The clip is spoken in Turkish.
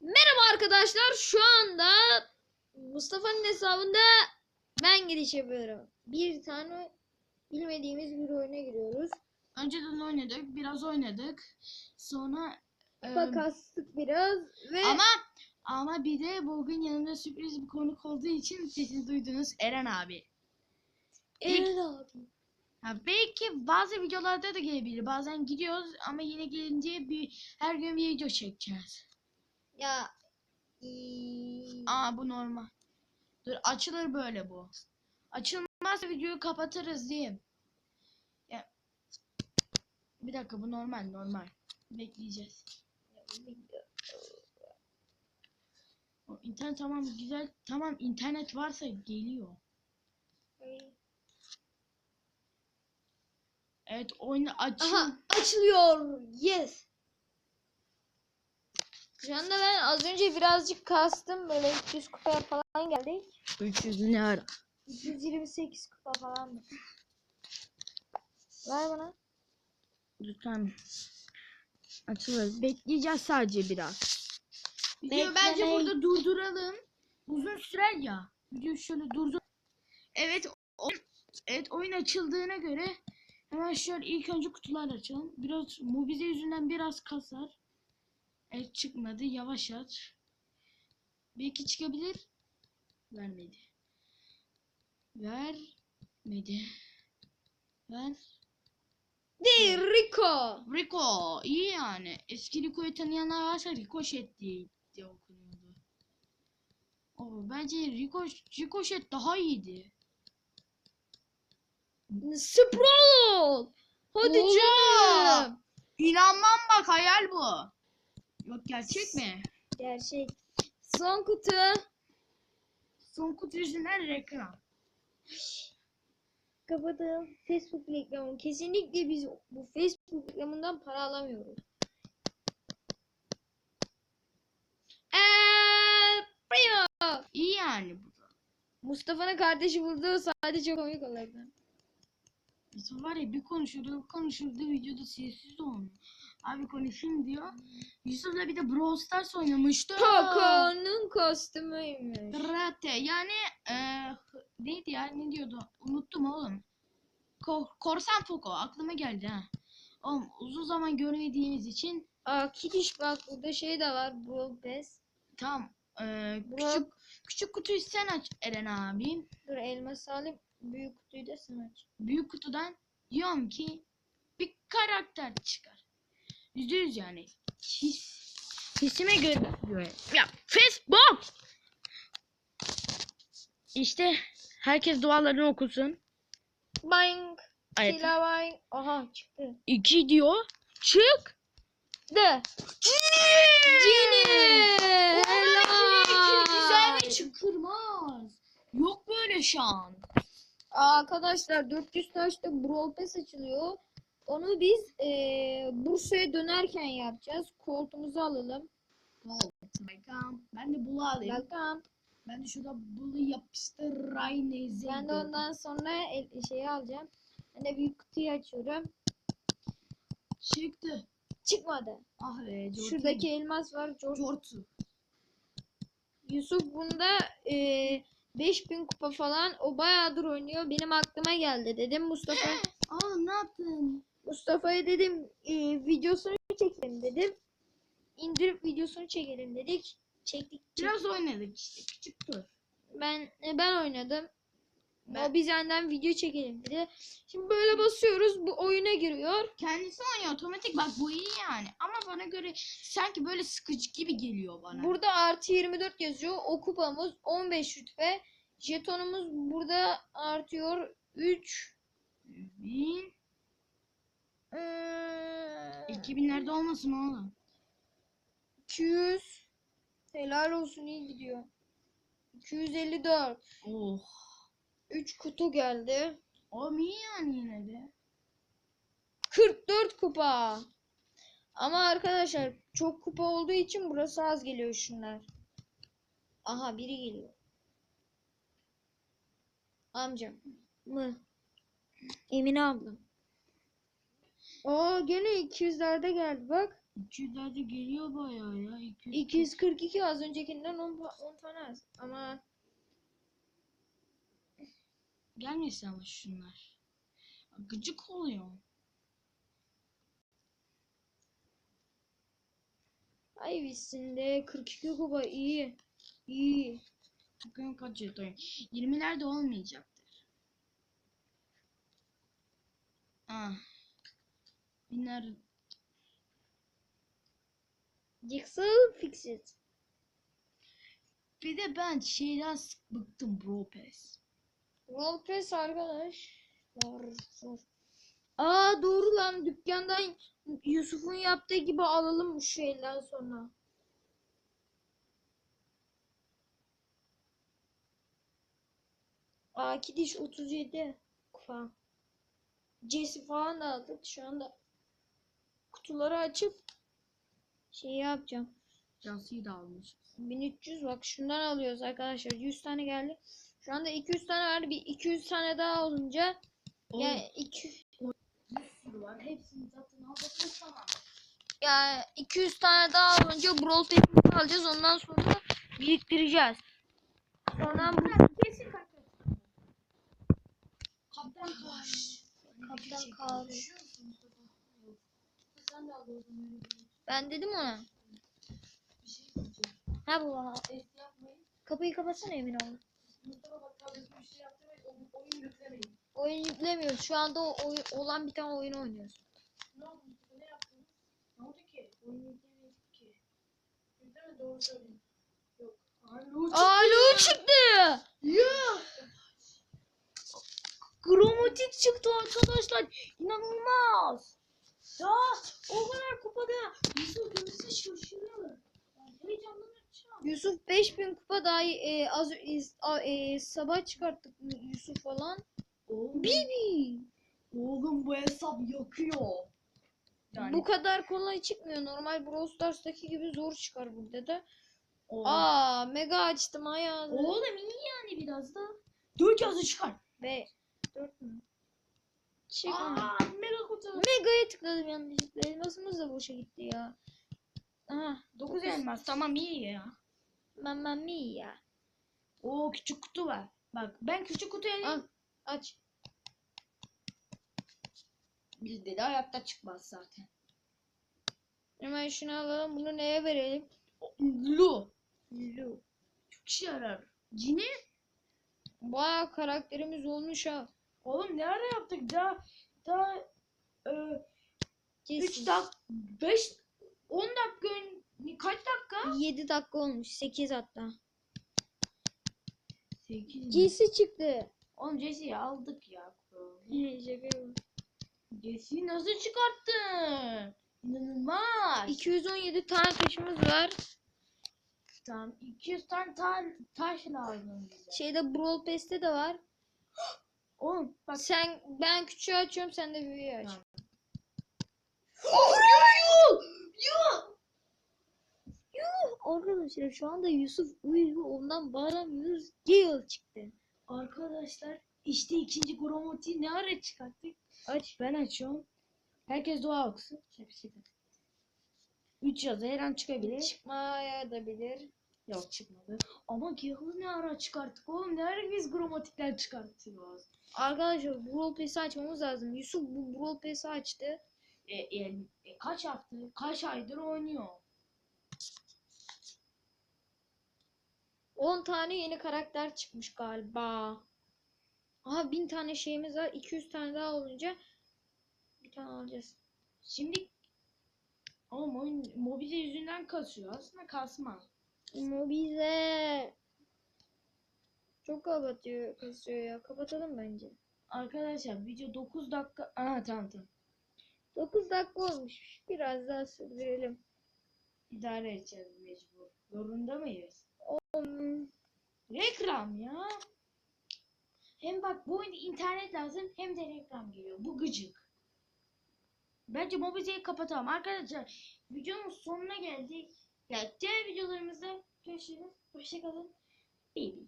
Merhaba arkadaşlar. Şu anda Mustafa'nın hesabında ben giriş yapıyorum. Bir tane bilmediğimiz bir oyuna giriyoruz. Önceden oynadık, biraz oynadık. Sonra e, Kupa kastık biraz ve ama ama bir de bugün yanımda sürpriz bir konuk olduğu için sesini duydunuz Eren abi. Eren abi. Ha, belki bazı videolarda da gelebilir. Bazen gidiyoruz ama yine gelince bir her gün video çekeceğiz. Ya iyi. Aa bu normal. Dur açılır böyle bu. Açılmazsa videoyu kapatırız diyeyim. Ya. Bir dakika bu normal normal. Bekleyeceğiz. O internet tamam güzel. Tamam internet varsa geliyor. Evet oyunu açın. Aha açılıyor. Yes. Şu anda ben az önce birazcık kastım. Böyle 300 kupaya falan geldik. 300 ne ara? 228 kupa falan. Ver bana. Lütfen. Açılır. Bekleyeceğiz sadece biraz. Beklemeyin. bence burada durduralım. Uzun sürer ya. Videoyu şöyle durdur. Evet. o- evet oyun açıldığına göre hemen şöyle ilk önce kutular açalım. Biraz mobize yüzünden biraz kasar. Evet çıkmadı. Yavaş aç. Belki çıkabilir. Vermedi. Vermedi. Ver. Değil Rico. Rico iyi yani. Eski Rico'yu tanıyanlar varsa Ricochet diye, diye okunuyordu. O bence Rico, Ricochet daha iyiydi. Sproul. Hadi Oha! canım. İnanmam bak hayal bu. Yok gerçek mi? Gerçek. Son kutu. Son kutu yüzünden reklam. Kapadım. Facebook reklamı. Kesinlikle biz bu Facebook reklamından para alamıyoruz. Eee, primo. İyi yani bu da. Mustafa'nın kardeşi buldu sadece komik olaydı. Biz var ya bir konuşurdu, konuşurdu videoda sessiz olmuyor. Abi konuşayım diyor. Yusuf'la bir de Brawl Stars oynamıştı. Poco'nun kostümüymüş. Karate yani eee, neydi ya ne diyordu unuttum oğlum. Ko Korsan Poco aklıma geldi ha. Oğlum uzun zaman görmediğimiz için Aa Kidiş bak burada şey de var. Brawl Pass. tam eee, Bro- küçük küçük kutuyu sen aç Eren abi. Dur elmas alayım. Büyük kutuyu da sen aç. Büyük kutudan diyorum ki bir karakter çıkar. Yüzde yüz yani. His, hissime göre. Ya Facebook. İşte herkes dualarını okusun. Bang. Evet. Sila bang. Aha çıktı. İki diyor. Çık. De. Cini. Güzel ve çıkırmaz. Yok böyle şan. Arkadaşlar 400 taşta Brawl Pass açılıyor. Onu biz eee Bursa'ya dönerken yapacağız. Koltuğumuzu alalım. Bakalım. Ben de bulu alayım. Bakalım. Ben de şurada bulu yapıştırayım. Ben de ondan sonra el, şeyi alacağım. Ben de büyük kutuyu açıyorum. Çıktı. Çıkmadı. Ah be. Jortu. Şuradaki elmas var. Jortu. Yusuf bunda eee 5000 kupa falan. O bayağıdır oynuyor. Benim aklıma geldi dedim. Mustafa Aa ne yaptın? Mustafa'ya dedim eee, videosunu çekelim dedim. İndirip videosunu çekelim dedik. Çektik. Biraz oynadık işte. Küçük dur. Ben e, ben oynadım. Ben- O bizenden video çekelim dedi. Şimdi böyle basıyoruz. Bu oyuna giriyor. Kendisi oynuyor otomatik bak bu iyi yani. Ama bana göre sanki böyle sıkıcı gibi geliyor bana. Burada artı 24 yazıyor. O kupamız 15 rütbe. Jetonumuz burada artıyor. 3 Bin. Hmm. 2000'lerde olmasın oğlum. 200 helal olsun iyi gidiyor. 254 Oh. 3 kutu geldi. O iyi yani yine de. 44 kupa. Ama arkadaşlar çok kupa olduğu için burası az geliyor şunlar. Aha biri geliyor. Amcam mı? Emine ablam. Aa gene 200'lerde geldi bak. 200'lerde geliyor bayağı ya. 200 242 az öncekinden 10, pa- 10 tane az. Ama Gelmesin ama şunlar. Gıcık oluyor. Ivy'sinde 42 kupa iyi. İyi. Bugün kaç oyun? 20'lerde olmayacaktır. Ah. Binler Jigsaw fix it. bir de ben şeyden bıktım bro pass. World Pass arkadaş. Aa doğru lan dükkandan Yusuf'un yaptığı gibi alalım şu elden sonra. Aa Kidiş 37 kupa. Jesse falan da aldık. Şu anda kutuları açıp şey yapacağım. Cansu'yu da almış. 1300 bak şundan alıyoruz arkadaşlar. 100 tane geldi. Şu anda 200 tane var. Bir 200 tane daha olunca yani 200 sürü var. Hepsini zaten aldık tamam. ya 200 tane daha olunca Brawl Pass'imizi alacağız. Ondan sonra biriktireceğiz. Sonra bu Kesin kaptan. Kaptan Kaş. Kaptan Kaş. Sen de al o zaman. Ben dedim ona. Ha bu kapıyı kapatsana emin ve oyun, yüklemiyoruz. Şu anda o oyun, olan bir tane oyun oynuyoruz. Ne oldu ne yaptınız? Ne oldu ki? Oyun yüklemedik ki. Yükleme doğru söyleyin. Yok. Alo Alo çıktı. Ya. Kromatik çıktı arkadaşlar. İnanılmaz. Ya o kadar kupada Yusuf görürse şaşırıyor. Heyecanlanacağım. Yusuf 5000 kupa daha e, az e, e, sabah çıkarttık Yusuf falan. Oğlum, Bibi. oğlum bu hesap yakıyor. Yani Bu kadar kolay çıkmıyor. Normal Brawl Stars'taki gibi zor çıkar burada da. oğlum. Aa mega açtım ayağını. Oğlum iyi yani biraz da. Dört yazı çıkar. Ve 4 mü? Çık. Aa mega kutu. Mega'ya tıkladım yanlışlıkla. Elmasımız da boşa gitti ya. Aha. Dokuz elmas tamam iyi ya. Mamma mia. Oo küçük kutu var. Bak ben küçük kutuyu Al. alayım. Aç. Bizde de hayatta çıkmaz zaten. Hemen şunu alalım. Bunu neye verelim? Lu. Lu. Çok işe yarar. Cini. Baya karakterimiz olmuş ha. Oğlum ne ara yaptık? Daha daha. 3 dakika 5 10 dakika ön- kaç dakika? 7 dakika olmuş. 8 hatta. 8. Giysi çıktı. Oğlum Jesse'yi aldık ya. Jesse'yi nasıl çıkarttın? İnanılmaz. 217 tane taşımız var. Tamam 200 tane ta taş lazım bize. Şeyde Brawl Pass'te de var. Oğlum bak. Sen ben küçüğü açıyorum sen de büyüğü aç. Tamam. Arkadaşlar şu anda Yusuf uyuyor ondan bağıramıyoruz. Gale çıktı. Arkadaşlar işte ikinci kromatiği ne ara çıkarttık? Aç. Ben açıyorum. Herkes dua okusun. De. 3 yazı her an çıkabilir. Çıkmaya da bilir. Yok çıkmadı. Ama Gale'ı ne ara çıkarttık oğlum? Ne ara biz kromatikler çıkartıyoruz? Arkadaşlar Brawl Pass'i açmamız lazım. Yusuf bu Brawl Pass'i açtı. E, e, e, kaç hafta, kaç aydır oynuyor? 10 tane yeni karakter çıkmış galiba. Aha 1000 tane şeyimiz var. 200 tane daha olunca bir tane alacağız. Şimdi Oğlum oyun mobize yüzünden kasıyor. Aslında kasmaz. Mobize. Çok kapatıyor, kasıyor ya. Kapatalım bence. Arkadaşlar video 9 dakika. Aa tamam tamam. 9 dakika olmuş. Biraz daha sürdürelim. İdare edeceğiz mecbur. Zorunda mıyız? Hmm, Reklam ya. Hem bak bu oyunda internet lazım hem de reklam geliyor. Bu gıcık. Bence mobizeyi kapatalım. Arkadaşlar videonun sonuna geldik. Ya diğer videolarımızda görüşürüz. Hoşçakalın. Baby.